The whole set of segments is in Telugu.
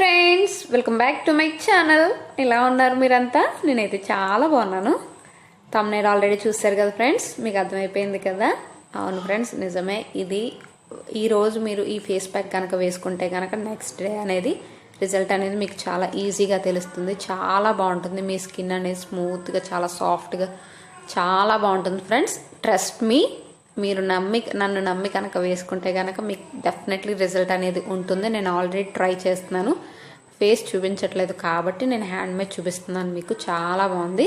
Friends welcome back to my channel. ఎలా ఉన్నారు మీరంతా? నేనైతే చాలా బాగున్నాను. తమ్నేర్ ఆల్రెడీ చూస్తారు కదా ఫ్రెండ్స్? మీకు అర్థమైపోయింది కదా? అవును ఫ్రెండ్స్ నిజమే. ఇది ఈరోజు మీరు ఈ ఫేస్ ప్యాక్ కనుక వేసుకుంటే కనుక నెక్స్ట్ డే అనేది రిజల్ట్ అనేది మీకు చాలా ఈజీగా తెలుస్తుంది. చాలా బాగుంటుంది. మీ స్కిన్ అనేది స్మూత్గా చాలా సాఫ్ట్గా చాలా బాగుంటుంది ఫ్రెండ్స్. ట్రస్ట్ మీ మీరు నమ్మి నన్ను నమ్మి కనుక వేసుకుంటే కనుక మీకు డెఫినెట్లీ రిజల్ట్ అనేది ఉంటుంది. నేను ఆల్రెడీ ట్రై చేస్తున్నాను. ఫేస్ చూపించట్లేదు కాబట్టి నేను హ్యాండ్ మేడ్ చూపిస్తున్నాను. మీకు చాలా బాగుంది.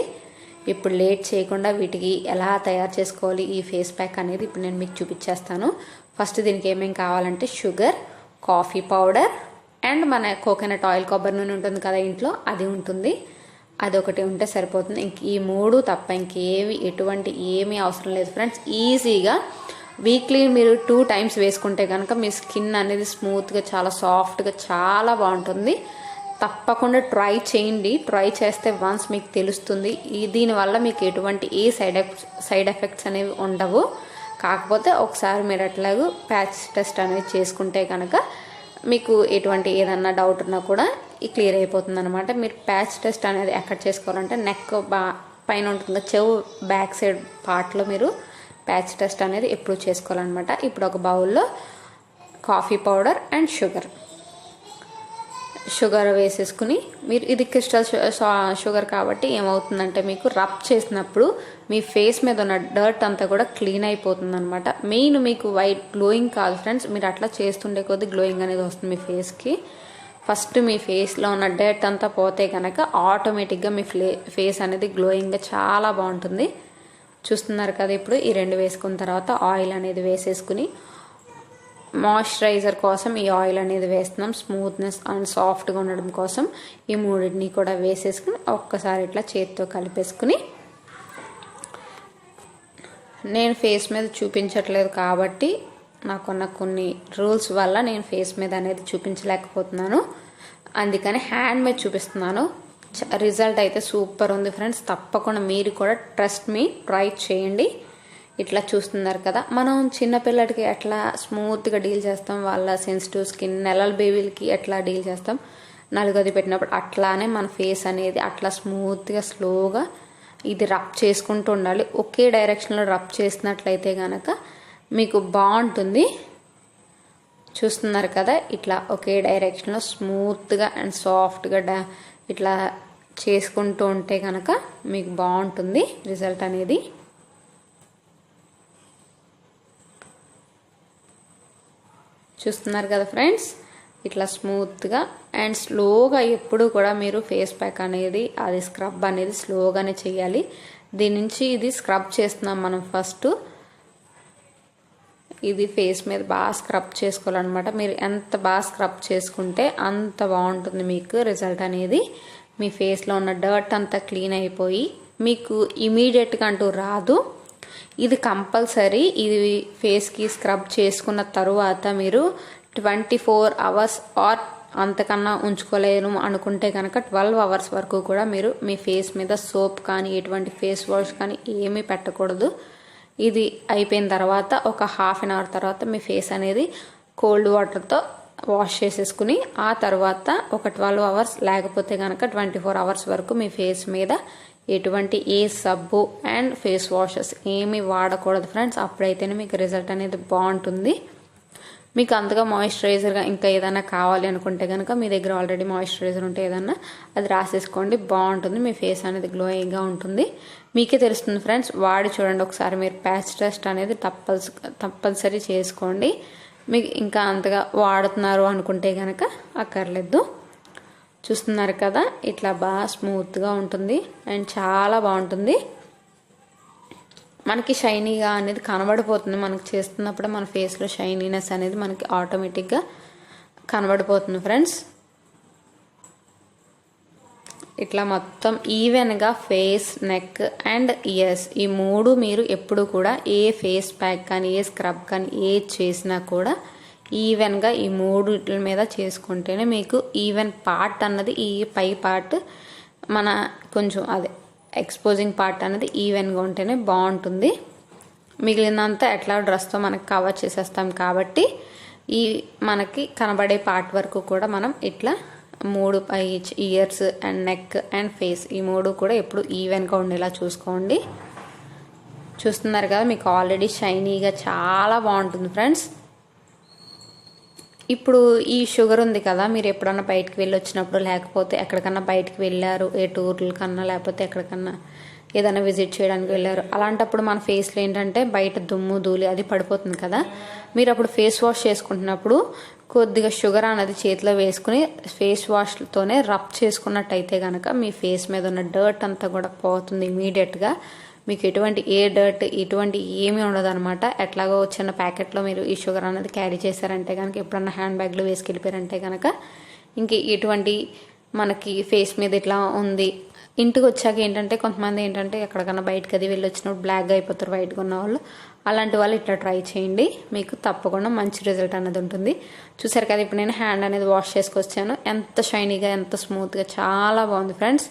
ఇప్పుడు లేట్ చేయకుండా వీటికి ఎలా తయారు చేసుకోవాలి? ఈ ఫేస్ ప్యాక్ అనేది ఇప్పుడు నేను మీకు చూపించేస్తాను. ఫస్ట్ దీనికి ఏమేమి కావాలంటే షుగర్ కాఫీ పౌడర్ అండ్ మన కోకోనట్ ఆయిల్ కొబ్బరి నూనె ఉంటుంది కదా ఇంట్లో అది ఉంటుంది. అదొకటి ఉంటే సరిపోతుంది. ఇంక ఈ మూడు తప్ప ఇంకేవి ఎటువంటి ఏమీ అవసరం లేదు ఫ్రెండ్స్. ఈజీగా వీక్లీ మీరు టూ టైమ్స్ వేసుకుంటే కనుక మీ స్కిన్ అనేది స్మూత్గా చాలా సాఫ్ట్గా చాలా బాగుంటుంది. తప్పకుండా ట్రై చేయండి. ట్రై చేస్తే వన్స్ మీకు తెలుస్తుంది. ఈ దీనివల్ల మీకు ఎటువంటి ఏ సైడ్ ఎఫెక్ట్స్ సైడ్ ఎఫెక్ట్స్ అనేవి ఉండవు. కాకపోతే ఒకసారి మీరు అట్లాగూ ప్యాచ్ టెస్ట్ అనేది చేసుకుంటే కనుక మీకు ఎటువంటి ఏదన్నా డౌట్ ఉన్నా కూడా క్లియర్ అయిపోతుంది అనమాట మీరు ప్యాచ్ టెస్ట్ అనేది ఎక్కడ చేసుకోవాలంటే నెక్ బా పైన ఉంటుంది చెవు బ్యాక్ సైడ్ పార్ట్లో మీరు ప్యాచ్ టెస్ట్ అనేది ఎప్పుడు చేసుకోవాలన్నమాట. ఇప్పుడు ఒక బౌల్లో coffee powder and sugar. Sugar వేసేసుకుని మీరు ఇది క్రిస్టల్ షుగర్ కాబట్టి ఏమవుతుందంటే మీకు రబ్ చేసినప్పుడు మీ ఫేస్ మీద ఉన్న డర్ట్ అంతా కూడా క్లీన్ అయిపోతుంది అనమాట మెయిన్ మీకు వైట్ గ్లోయింగ్ కాదు ఫ్రెండ్స్ మీరు అట్లా చేస్తుండే కొద్దీ గ్లోయింగ్ అనేది వస్తుంది మీ ఫేస్కి. ఫస్ట్ మీ ఫేస్లో ఉన్న డెట్ అంతా పోతే కనుక ఆటోమేటిక్గా మీ ఫ్లే ఫేస్ అనేది గ్లోయింగ్గా చాలా బాగుంటుంది. చూస్తున్నారు కదా ఇప్పుడు ఈ రెండు వేసుకున్న తర్వాత ఆయిల్ అనేది వేసేసుకుని మాయిశ్చరైజర్ కోసం ఈ ఆయిల్ అనేది వేస్తున్నాం. స్మూత్నెస్ అండ్ సాఫ్ట్గా ఉండడం కోసం ఈ మూడింటిని కూడా వేసేసుకుని ఒక్కసారి ఇట్లా చేతితో కలిపేసుకుని నేను ఫేస్ మీద చూపించట్లేదు కాబట్టి నాకున్న కొన్ని రూల్స్ వల్ల నేను ఫేస్ మీద అనేది చూపించలేకపోతున్నాను. అందుకని హ్యాండ్ మీద చూపిస్తున్నాను. రిజల్ట్ అయితే సూపర్ ఉంది ఫ్రెండ్స్. తప్పకుండా మీరు కూడా ట్రస్ట్ మీ ట్రై చేయండి. ఇట్లా చూస్తున్నారు కదా. మనం చిన్నపిల్లడికి ఎట్లా స్మూత్గా డీల్ చేస్తాం? వాళ్ళ సెన్సిటివ్ స్కిన్ నెలల బేబీలకి ఎట్లా డీల్ చేస్తాం? నలుగది పెట్టినప్పుడు అట్లానే మన ఫేస్ అనేది అట్లా స్మూత్గా స్లోగా ఇది రబ్ చేసుకుంటూ ఉండాలి. ఒకే డైరెక్షన్లో రబ్ చేసినట్లయితే కనుక మీకు బాగుంటుంది. చూస్తున్నారు కదా ఇట్లా ఒకే డైరెక్షన్లో స్మూత్గా అండ్ సాఫ్ట్గా డా ఇట్లా చేసుకుంటూ ఉంటే కనుక మీకు బాగుంటుంది రిజల్ట్ అనేది. చూస్తున్నారు కదా ఫ్రెండ్స్ ఇట్లా స్మూత్గా అండ్ స్లోగా ఎప్పుడు కూడా మీరు ఫేస్ ప్యాక్ అనేది అది స్క్రబ్ అనేది స్లోగానే చేయాలి. దీని నుంచి ఇది స్క్రబ్ చేస్తున్నాం మనం ఫస్ట్ ఇది ఫేస్ మీద బాగా స్క్రబ్ చేసుకోవాలన్నమాట. మీరు ఎంత బాగా స్క్రబ్ చేసుకుంటే అంత బాగుంటుంది మీకు రిజల్ట్ అనేది. మీ ఫేస్లో ఉన్న డర్ట్ అంతా క్లీన్ అయిపోయి మీకు ఇమీడియట్గా అంటూ రాదు. ఇది కంపల్సరీ ఇది ఫేస్కి స్క్రబ్ చేసుకున్న తరువాత మీరు ట్వంటీ ఫోర్ అవర్స్ ఆర్ అంతకన్నా ఉంచుకోలేను అనుకుంటే కనుక ట్వెల్వ్ అవర్స్ వరకు కూడా మీరు మీ ఫేస్ మీద సోప్ కానీ ఎటువంటి ఫేస్ వాష్ కానీ ఏమీ పెట్టకూడదు. ఇది అయిపోయిన తర్వాత ఒక హాఫ్ అన్ అవర్ తర్వాత మీ ఫేస్ అనేది కోల్డ్ వాటర్తో వాష్ చేసేసుకుని ఆ తర్వాత ఒక ట్వెల్వ్ అవర్స్ లేకపోతే కనుక ట్వంటీ ఫోర్ అవర్స్ వరకు మీ ఫేస్ మీద ఎటువంటి ఏ సబ్బు అండ్ ఫేస్ వాషెస్ ఏమి వాడకూడదు ఫ్రెండ్స్ అప్పుడైతేనే మీకు రిజల్ట్ అనేది బాగుంటుంది. మీకు అంతగా మాయిశ్చరైజర్గా ఇంకా ఏదైనా కావాలి అనుకుంటే కనుక మీ దగ్గర ఆల్రెడీ మాయిశ్చరైజర్ ఉంటే ఏదన్నా అది రాసేసుకోండి. బాగుంటుంది. మీ ఫేస్ అనేది గ్లోయింగ్గా ఉంటుంది. మీకే తెలుస్తుంది ఫ్రెండ్స్ వాడి చూడండి ఒకసారి. మీరు ప్యాచ్ టెస్ట్ అనేది తప్పల్స్ తప్పనిసరి చేసుకోండి. మీకు ఇంకా అంతగా వాడుతున్నారు అనుకుంటే కనుక అక్కర్లేదు. చూస్తున్నారు కదా? ఇట్లా బాగా స్మూత్గా ఉంటుంది. అండ్ చాలా బాగుంటుంది. మనకి షైనీగా అనేది కనబడిపోతుంది. మనకి చేస్తున్నప్పుడు మన ఫేస్లో షైనీనెస్ అనేది మనకి ఆటోమేటిక్గా కనబడిపోతుంది ఫ్రెండ్స్. ఇట్లా మొత్తం ఈవెన్గా ఫేస్ నెక్ అండ్ ఇయర్స్ ఈ మూడు మీరు ఎప్పుడు కూడా ఏ ఫేస్ ప్యాక్ కానీ ఏ స్క్రబ్ కానీ ఏ చేసినా కూడా ఈవెన్గా ఈ మూడు మీద చేసుకుంటేనే మీకు ఈవెన్ పార్ట్ అన్నది ఈ పై పార్ట్ మన కొంచెం అదే ఎక్స్పోజింగ్ పార్ట్ అనేది ఈవెన్గా ఉంటేనే బాగుంటుంది. మిగిలినంతా ఎట్లా డ్రెస్తో మనకి కవర్ చేసేస్తాం కాబట్టి ఈ మనకి కనబడే పార్ట్ వరకు కూడా మనం ఇట్లా మూడు ears and neck and face ఈ మూడు కూడా ఎప్పుడు ఈవెన్గా ఉండేలా చూసుకోండి. చూస్తున్నారు కదా మీకు ఆల్రెడీ షైనీగా చాలా బాగుంటుంది ఫ్రెండ్స్ ఇప్పుడు ఈ షుగర్ ఉంది కదా మీరు ఎప్పుడన్నా బయటకు వెళ్ళి వచ్చినప్పుడు లేకపోతే ఎక్కడికన్నా బయటకు వెళ్ళారు ఏ టూర్లకన్నా లేకపోతే ఎక్కడికన్నా ఏదైనా విజిట్ చేయడానికి వెళ్ళారు అలాంటప్పుడు మన ఫేస్లో ఏంటంటే బయట దుమ్ము ధూళి అది పడిపోతుంది కదా. మీరు అప్పుడు ఫేస్ వాష్ చేసుకుంటున్నప్పుడు కొద్దిగా షుగర్ అనేది చేతిలో వేసుకుని ఫేస్ వాష్తోనే రబ్ చేసుకున్నట్టయితే కనుక మీ ఫేస్ మీద ఉన్న డర్ట్ అంతా కూడా పోతుంది ఇమీడియట్గా. మీకు ఎటువంటి ఏ డర్ట్ ఎటువంటి ఏమీ ఉండదు అనమాట ఎట్లాగో చిన్న ప్యాకెట్లో మీరు ఈ షుగర్ అనేది క్యారీ చేశారంటే కనుక ఎప్పుడన్నా హ్యాండ్ బ్యాగ్లో వేసుకెళ్ళిపోయారంటే కనుక ఇంక ఎటువంటి మనకి ఫేస్ మీద ఇట్లా ఉంది. ఇంటికి వచ్చాక ఏంటంటే కొంతమంది ఏంటంటే ఎక్కడికన్నా బయటకు అది వెళ్ళి వచ్చినప్పుడు బ్లాక్గా అయిపోతారు వైట్గా ఉన్న వాళ్ళు. అలాంటి వాళ్ళు ఇట్లా ట్రై చేయండి. మీకు తప్పకుండా మంచి రిజల్ట్ అనేది ఉంటుంది. చూసారు కదా ఇప్పుడు నేను హ్యాండ్ అనేది వాష్ చేసుకొచ్చాను. ఎంత షైనీగా ఎంత స్మూత్గా చాలా బాగుంది ఫ్రెండ్స్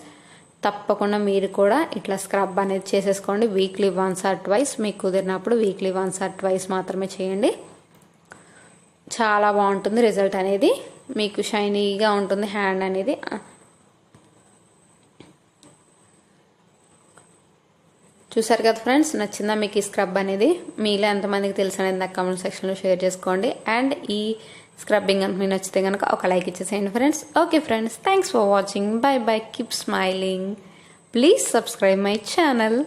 తప్పకుండా మీరు కూడా ఇట్లా స్క్రబ్ అనేది చేసేసుకోండి. వీక్లీ వన్స్ ఆర్ ట్వైస్ మీకు కుదిరినప్పుడు వీక్లీ వన్స్ ఆర్ ట్వైస్ మాత్రమే చేయండి. చాలా బాగుంటుంది రిజల్ట్ అనేది. మీకు షైనీగా ఉంటుంది హ్యాండ్ అనేది. చూసారు కదా ఫ్రెండ్స్ నచ్చిందా మీకు ఈ స్క్రబ్ అనేది? మీలో ఎంతమందికి తెలుసు అనేది నాకు కామెంట్ సెక్షన్లో షేర్ చేసుకోండి. అండ్ ఈ స్క్రబ్బింగ్ కనుక మీకు నచ్చితే కనుక ఒక లైక్ ఇచ్చేసేయండి friends. Okay friends thanks for watching bye bye keep smiling please subscribe my channel